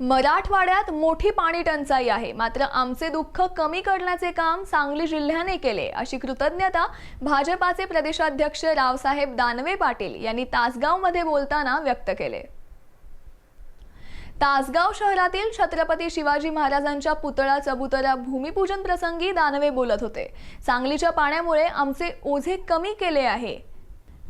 मराठवाड्यात मोठी पाणी टंचाई आहे. मात्र आमचे दुःख कमी करण्याचे काम सांगली जिल्ह्याने केले अशी कृतज्ञता भाजपाचे प्रदेशाध्यक्ष रावसाहेब दानवे पाटील यांनी तासगावमध्ये बोलताना व्यक्त केले. तासगाव शहरातील छत्रपती शिवाजी महाराजांच्या पुतळा चबुतरा भूमिपूजन प्रसंगी दानवे बोलत होते. सांगलीच्या पाण्यामुळे आमचे ओझे कमी केले आहे.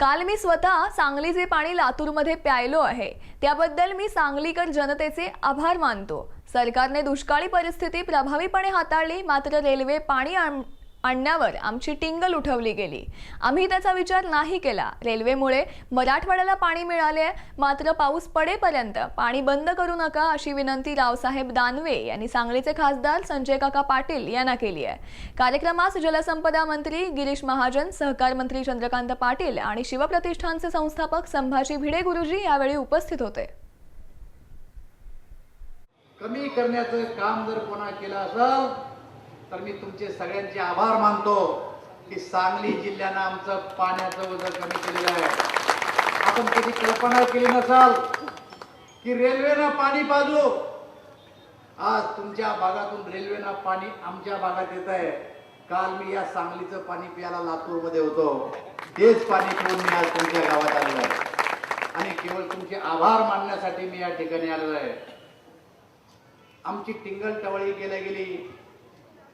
काल मी स्वतः सांगलीचे पाणी लातूरमध्ये प्यायलो आहे. त्याबद्दल मी सांगलीकर जनतेचे आभार मानतो. सरकारने दुष्काळी परिस्थिती प्रभावीपणे हाताळली मात्र रेल्वे पाणी आण- आणण्यावर आमची टिंगल उठवली गेली. आम्ही त्याचा विचार नाही केला. रेल्वेमुळे मराठवाड्याला पाणी मिळाले मात्र पाऊस पडेपर्यंत पाणी बंद करू नका अशी विनंती रावसाहेब दानवे यांनी सांगलीचे खासदार संजय काका पाटील यांना केली आहे. कार्यक्रमास जलसंपदा मंत्री गिरीश महाजन सहकार मंत्री चंद्रकांत पाटील आणि शिवप्रतिष्ठानचे संस्थापक संभाजी भिडे गुरुजी यावेळी उपस्थित होते. कमी करण्याचं काम जर कोणा केलं असेल तर मी तुमचे सगळ्यांचे आभार मानतो की सांगली जिल्ह्यानं आमचं पाण्याचं वजन कमी केलेलं आहे. आपण कधी कल्पना केली नसाल की रेल्वेनं पाणी पाजू आज तुमच्या भागातून रेल्वेनं पाणी आमच्या भागात येत आहे. काल मी या सांगलीचं पाणी प्यायला लातूरमध्ये होतो. तेच पाणी पिऊन मी आज तुमच्या गावात आलेलो आहे. आणि केवळ तुमचे आभार मानण्यासाठी मी या ठिकाणी आलेलो आहे. आमची टिंगल टवळी केल्या गेली.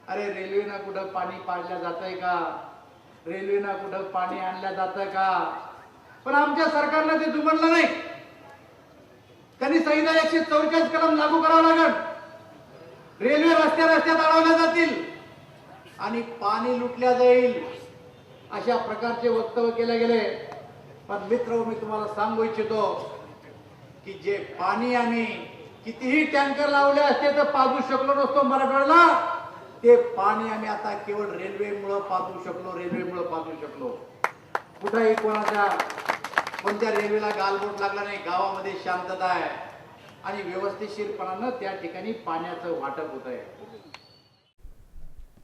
अरे रेल्वेनं कुठं पाणी पाडलं जातंय का? रेल्वेनं कुठं पाणी आणलं जातं का? पण आमच्या सरकारनं ते दुमडलं नाही. त्यांनी संहिता एकशे चौवेचाळीस कलम लागू करावं लागेल. रेल्वे रस्त्या रस्त्यात अडवल्या जातील. आणि पाणी लुटल्या जाईल. अशा प्रकारचे वक्तव्य केले गेले. पण मित्र मी तुम्हाला सांगू इच्छितो की जे पाणी आम्ही कितीही टँकर लावले असते तर पाजू शकलो नसतो मराठवाड्याला. ते पाणी आम्ही आता केवळ रेल्वेमुळं पाजू शकलो रेल्वेमुळं पाजू शकलो. कुठंही कोणाच्या कोणत्या रेल्वेला गालबोट लागला नाही गावामध्ये शांतता आहे. आणि व्यवस्थितशीरपणानं त्या ठिकाणी पाण्याचं वाटप होत आहे